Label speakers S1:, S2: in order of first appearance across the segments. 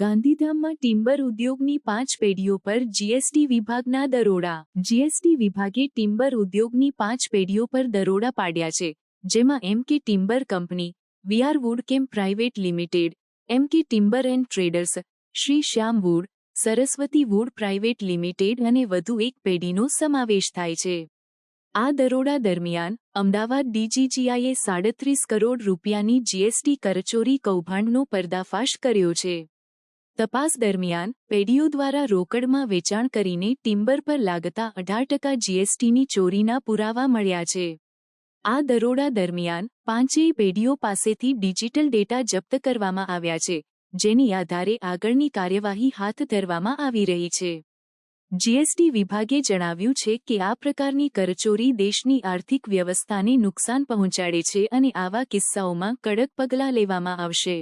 S1: ગાંધીધામમાં ટિમ્બર ઉદ્યોગની પાંચ પેઢીઓ પર જીએસટી વિભાગના દરોડા. જીએસટી વિભાગે ટિમ્બર ઉદ્યોગની પાંચ પેઢીઓ પર દરોડા પાડ્યા છે, જેમાં એમ કે ટિમ્બર કંપની વીઆર વુડ કેમ private limited, M K timber and traders, Shri Shyam wood, Saraswati wood private limited અને વધુ એક પેઢીનો સમાવેશ થાય છે. આ દરોડા દરમિયાન અમદાવાદ ડીજીજીઆઈએ સાડત્રીસ કરોડ રૂપિયાની જીએસટી કરચોરી કૌભાંડનો પર્દાફાશ કર્યો છે. તપાસ દરમિયાન પેઢીઓ દ્વારા રોકડમાં વેચાણ કરીને ટિમ્બર પર લાગતા અઢાર ટકા જીએસટીની ચોરીના પુરાવા મળ્યા છે. આ દરોડા દરમિયાન પાંચેય પેઢીઓ પાસેથી ડિજિટલ ડેટા જપ્ત કરવામાં આવ્યા છે, જેની આધારે આગળની કાર્યવાહી હાથ ધરવામાં આવી રહી છે. જીએસટી વિભાગે જણાવ્યું છે કે આ પ્રકારની કરચોરી દેશની આર્થિક વ્યવસ્થાને નુકસાન પહોંચાડે છે અને આવા કિસ્સાઓમાં કડક પગલાં લેવામાં આવશે.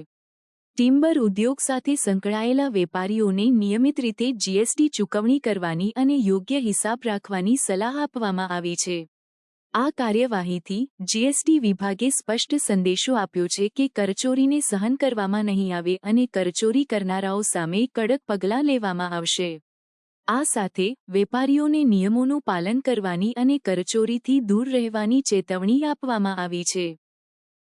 S1: ટિમ્બર ઉદ્યોગ સાથે સંકળાયેલા વેપારીઓને નિયમિત રીતે જીએસટી ચૂકવણી કરવાની અને યોગ્ય હિસાબ રાખવાની સલાહ આપવામાં આવી છે. આ કાર્યવાહીથી જીએસટી વિભાગે સ્પષ્ટ સંદેશો આપ્યો છે કે કરચોરીને સહન કરવામાં નહીં આવે અને કરચોરી કરનારાઓ સામે કડક પગલાં લેવામાં આવશે. આ સાથે વેપારીઓને નિયમોનું પાલન કરવાની અને કરચોરીથી દૂર રહેવાની ચેતવણી આપવામાં આવી છે.